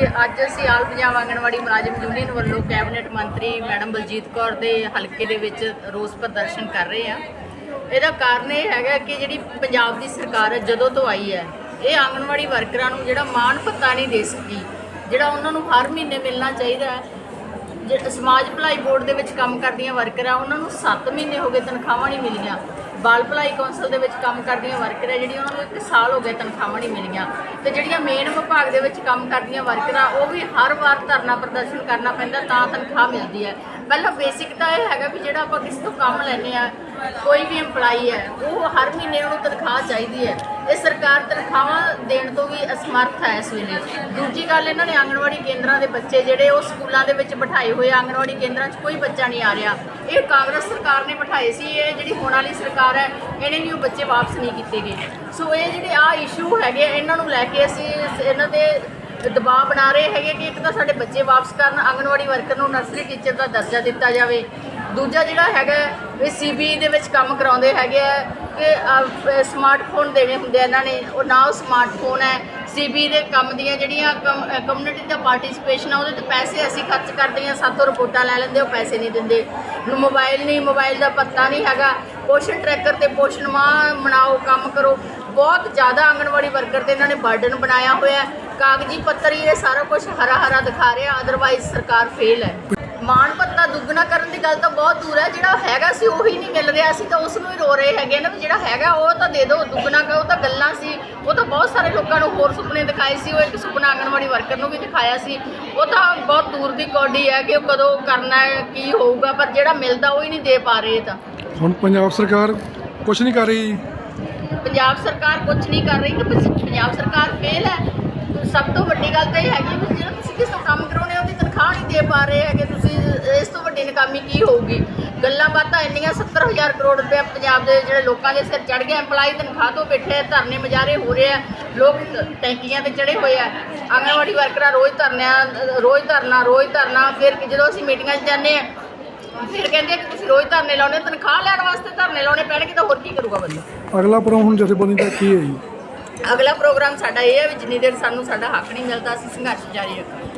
ਅੱਜ ਅਸੀਂ ਆਲ ਪੰਜਾਬ ਆਂਗਣਵਾੜੀ ਮੁਲਾਜ਼ਮ ਯੂਨੀਅਨ ਵੱਲੋਂ ਕੈਬਨਿਟ ਮੰਤਰੀ ਮੈਡਮ ਬਲਜੀਤ ਕੌਰ ਦੇ ਹਲਕੇ ਦੇ ਵਿੱਚ ਰੋਸ ਪ੍ਰਦਰਸ਼ਨ ਕਰ ਰਹੇ ਹਾਂ ਇਹਦਾ ਕਾਰਨ ਇਹ ਹੈਗਾ ਕਿ ਜਿਹੜੀ ਪੰਜਾਬ ਦੀ ਸਰਕਾਰ ਹੈ, ਜਦੋਂ ਤੋਂ ਆਈ ਹੈ, ਇਹ ਆਂਗਣਵਾੜੀ ਵਰਕਰਾਂ ਨੂੰ ਜਿਹੜਾ ਮਾਣ ਭੱਤਾ ਨਹੀਂ ਦੇ ਸਕੀ ਜਿਹੜਾ ਉਹਨਾਂ ਨੂੰ ਹਰ ਮਹੀਨੇ ਮਿਲਣਾ ਚਾਹੀਦਾ ਹੈ ਸਮਾਜ ਭਲਾਈ ਬੋਰਡ ਦੇ ਵਿੱਚ ਕੰਮ ਕਰਦੀਆਂ ਵਰਕਰਾਂ, ਉਹਨਾਂ ਨੂੰ 7 ਮਹੀਨੇ ਹੋ ਗਏ ਤਨਖਾਹਾਂ ਨਹੀਂ ਮਿਲੀਆਂ। ਬਾਲ ਭਲਾਈ ਕੌਂਸਲ ਦੇ ਵਿੱਚ ਕੰਮ ਕਰਦੀਆਂ ਵਰਕਰ ਹੈ ਜਿਹੜੀਆਂ, ਉਹਨਾਂ ਨੂੰ 1 ਸਾਲ ਹੋ ਗਏ ਤਨਖਾਹਾਂ ਨਹੀਂ ਮਿਲੀਆਂ। ਤੇ ਜਿਹੜੀਆਂ ਮੇਨ ਵਿਭਾਗ ਦੇ ਵਿੱਚ ਕੰਮ ਕਰਦੀਆਂ ਵਰਕਰਾਂ, ਉਹ ਵੀ ਹਰ ਵਾਰ ਧਰਨਾ ਪ੍ਰਦਰਸ਼ਨ ਕਰਨਾ ਪੈਂਦਾ ਤਾਂ ਤਨਖਾਹ ਮਿਲਦੀ ਹੈ। ਪਹਿਲਾਂ ਬੇਸਿਕ ਤਾਂ ਇਹ ਹੈਗਾ ਵੀ ਜਿਹੜਾ ਆਪਾਂ ਕਿਸ ਤੋਂ ਕੰਮ ਲੈਨੇ ਆ ਕੋਈ ਵੀ EMPLOYE ਹੈ ਉਹ ਹਰ ਮਹੀਨੇ ਉਹਨੂੰ ਤਨਖਾਹ ਚਾਹੀਦੀ ਹੈ। ਇਹ ਸਰਕਾਰ ਤਨਖਾਹਾਂ ਦੇਣ ਤੋਂ ਵੀ ਅਸਮਰਥ ਹੈ ਇਸ ਵੇਲੇ। ਦੂਜੀ ਗੱਲ ਇਹਨਾਂ ਨੇ ਆਂਗਣਵਾੜੀ ਕੇਂਦਰਾਂ ਦੇ ਬੱਚੇ ਜਿਹੜੇ ਉਹ ਸਕੂਲਾਂ ਦੇ ਵਿੱਚ ਬਿਠਾਏ ਹੋਏ ਆਂਗਣਵਾੜੀ ਕੇਂਦਰਾਂ 'ਚ ਕੋਈ ਬੱਚਾ ਨਹੀਂ ਆ ਰਿਹਾ। ਇਹ ਕਾਂਗਰਸ ਸਰਕਾਰ ਨੇ ਬਿਠਾਏ ਸੀ ਇਹ ਜਿਹੜੀ ਹੋਣ ਵਾਲੀ ਸਰਕਾਰ ਹੈ ਇਹਨੇ ਵੀ ਉਹ ਬੱਚੇ ਵਾਪਸ ਨਹੀਂ ਕੀਤੇ ਗਏ। ਸੋ ਇਹ ਜਿਹੜੇ ਆ ਇਸ਼ੂ ਹੈਗੇ ਆ, ਇਹਨਾਂ ਨੂੰ ਲੈ ਕੇ ਅਸੀਂ ਇਹਨਾਂ ਦੇ ਦਬਾਅ ਬਣਾ ਰਹੇ ਹੈਗੇ ਕਿ ਇੱਕ ਤਾਂ ਸਾਡੇ ਬੱਚੇ ਵਾਪਸ ਕਰਨ ਆਂਗਣਵਾੜੀ ਵਰਕਰ ਨੂੰ ਨਰਸਰੀ ਟੀਚਰ ਦਾ ਦਰਜਾ ਦਿੱਤਾ ਜਾਵੇ। ਦੂਜਾ ਜਿਹੜਾ ਹੈਗਾ ਇਹ ਸੀਬੀ ਦੇ ਵਿੱਚ ਕੰਮ ਕਰਾਉਂਦੇ ਹੈਗੇ ਆ ਕਿ ਸਮਾਰਟਫੋਨ ਦੇਣੇ ਹੁੰਦੇ ਇਹਨਾਂ ਨੇ। ਉਹ ਨਾ ਉਹ ਸਮਾਰਟਫੋਨ ਹੈ। ਸੀਬੀ ਦੇ ਕੰਮ ਦੀਆਂ ਜਿਹੜੀਆਂ ਕਮਿਊਨਿਟੀ ਦਾ ਪਾਰਟਿਸਿਪੇਸ਼ਨ ਆ, ਉਹਦੇ ਤੇ ਪੈਸੇ ਅਸੀਂ ਖਰਚ ਕਰਦੇ ਹਾਂ। ਸਾਤੋਂ ਰਿਪੋਰਟਾਂ ਲੈ ਲੈਂਦੇ ਉਹ ਪੈਸੇ ਨਹੀਂ ਦਿੰਦੇ। ਨੂੰ ਮੋਬਾਈਲ ਨਹੀਂ ਮੋਬਾਈਲ ਦਾ ਪੱਤਾ ਨਹੀਂ ਹੈਗਾ। ਪੋਸ਼ਣ ਟਰੈਕਰ ਤੇ ਪੋਸ਼ਣ ਮਾਹ ਮਨਾਓ ਕੰਮ ਕਰੋ। ਬਹੁਤ ਜ਼ਿਆਦਾ ਆਂਗਣਵਾੜੀ ਵਰਕਰ ਤੇ ਇਹਨਾਂ ਨੇ ਬਰਡਨ ਬਣਾਇਆ ਹੋਇਆ ਕਾਗਜ਼ੀ ਪੱਤਰ ਹੀ ਇਹ ਸਾਰਾ ਕੁਝ ਹਰਾ ਹਰਾ ਦਿਖਾ ਰਿਹਾ ਅਦਰਵਾਈਜ਼ ਸਰਕਾਰ ਫੇਲ ਹੈ। ਮਾਣ ਭੱਤਾ ਦੁੱਗਣਾ ਕਰਨ ਦੀ ਗੱਲ ਤਾਂ ਬਹੁਤ ਦੂਰ ਹੈ। ਜਿਹੜਾ ਹੈਗਾ ਸੀ ਉਹੀ ਨਹੀਂ ਮਿਲ ਰਿਹਾ। ਸੀ ਤਾਂ ਉਸ ਨੂੰ ਹੀ ਰੋ ਰਹੇ ਹੈਗੇ ਨਾ ਵੀ ਜਿਹੜਾ ਹੈਗਾ ਉਹ ਤਾਂ ਦੇ ਦਿਓ ਦੁੱਗਣਾ ਕਾ ਉਹ ਤਾਂ ਗੱਲਾਂ ਸੀ। ਉਹ ਤਾਂ ਬਹੁਤ ਸਾਰੇ ਲੋਕਾਂ ਨੂੰ ਹੋਰ ਸੁਪਨੇ ਦਿਖਾਏ ਸੀ। ਉਹ ਇੱਕ ਸੁਪਨਾ ਆਂਗਣਵਾੜੀ ਵਰਕਰ ਨੂੰ ਵੀ ਦਿਖਾਇਆ ਸੀ। ਉਹ ਤਾਂ ਬਹੁਤ ਦੂਰ ਦੀ ਕੌਡੀ ਹੈ ਕਿ ਉਹ ਕਦੋਂ ਕਰਨਾ ਹੈ ਕੀ ਹੋਊਗਾ ਪਰ ਜਿਹੜਾ ਮਿਲਦਾ ਉਹ ਹੀ ਨਹੀਂ ਦੇ ਪਾ ਰਹੇ ਤਾਂ। ਹੁਣ ਪੰਜਾਬ ਸਰਕਾਰ ਕੁਝ ਨਹੀਂ ਕਰ ਰਹੀ। ਪੰਜਾਬ ਸਰਕਾਰ ਕੁਝ ਨਹੀਂ ਕਰ ਰਹੀ ਕਿ ਪੰਜ- ਪੰਜਾਬ ਸਰਕਾਰ ਫੇਲ ਹੈ। ਸਭ ਤੋਂ ਵੱਡੀ ਗੱਲ ਤਾਂ ਇਹ ਹੈਗੀ ਵੀ ਜਿਹੜਾ ਤੁਸੀਂ ਕਿਸੇ ਕੰਮ ਤਨਖਾਹ ਨਹੀਂ ਦੇ ਪਾ ਰਹੇ ਹੈਗੇ। ਤੁਸੀਂ ਇਸ ਤੋਂ ਵੱਡੀ ਨਕਾਮੀ ਕੀ ਹੋਊਗੀ? ਗੱਲਾਂ ਬਾਤਾਂ ਇੰਨੀਆਂ 70000 ਕਰੋੜ ਰੁਪਏ ਪੰਜਾਬ ਦੇ ਜਿਹੜੇ ਲੋਕਾਂ ਦੇ ਸਿਰ ਚੜ ਗਿਆ EMPLOYE ਤਨਖਾਹ ਤੋਂ ਬੈਠੇ ਆ ਧਰਨੇ ਮੁਜ਼ਾਹਰੇ ਹੋ ਰਹੇ ਆ ਲੋਕ ਟੈਂਕੀਆਂ ਤੇ ਚੜੇ ਹੋਏ ਆ। ਆਂਗਣਵਾੜੀ ਵਰਕਰਾਂ ਰੋਜ਼ ਧਰਨਿਆਂ ਰੋਜ਼ ਧਰਨਾ ਰੋਜ਼ ਧਰਨਾ ਫਿਰ ਜਦੋਂ ਅਸੀਂ ਮੀਟਿੰਗਾਂ 'ਚ ਜਾਂਦੇ ਆ ਫਿਰ ਕਹਿੰਦੇ ਕਿ ਤੁਸੀਂ ਰੋਜ਼ ਧਰਨੇ ਲਾਉਣੇ ਤਨਖਾਹ ਲੈਣ ਵਾਸਤੇ ਧਰਨੇ ਲਾਉਣੇ ਪੈਣਗੇ ਤਾਂ ਹੋਰ ਕੀ ਕਰੂਗਾ ਬੰਦਾ? ਅਗਲਾ ਪ੍ਰੋਗਰਾਮ ਹੁਣ ਜਥੇਬੰਦੀ ਦਾ ਕੀ ਹੈ ਜੀ? ਅਗਲਾ ਪ੍ਰੋਗਰਾਮ ਸਾਡਾ ਇਹ ਹੈ ਵੀ ਜਿੰਨੀ ਦੇਰ ਸਾਨੂੰ ਸਾਡਾ ਹੱਕ ਨਹੀਂ ਮਿਲਦਾ ਅਸੀਂ ਸੰਘਰਸ਼ ਜਾਰੀ ਰੱਖਾਂਗੇ।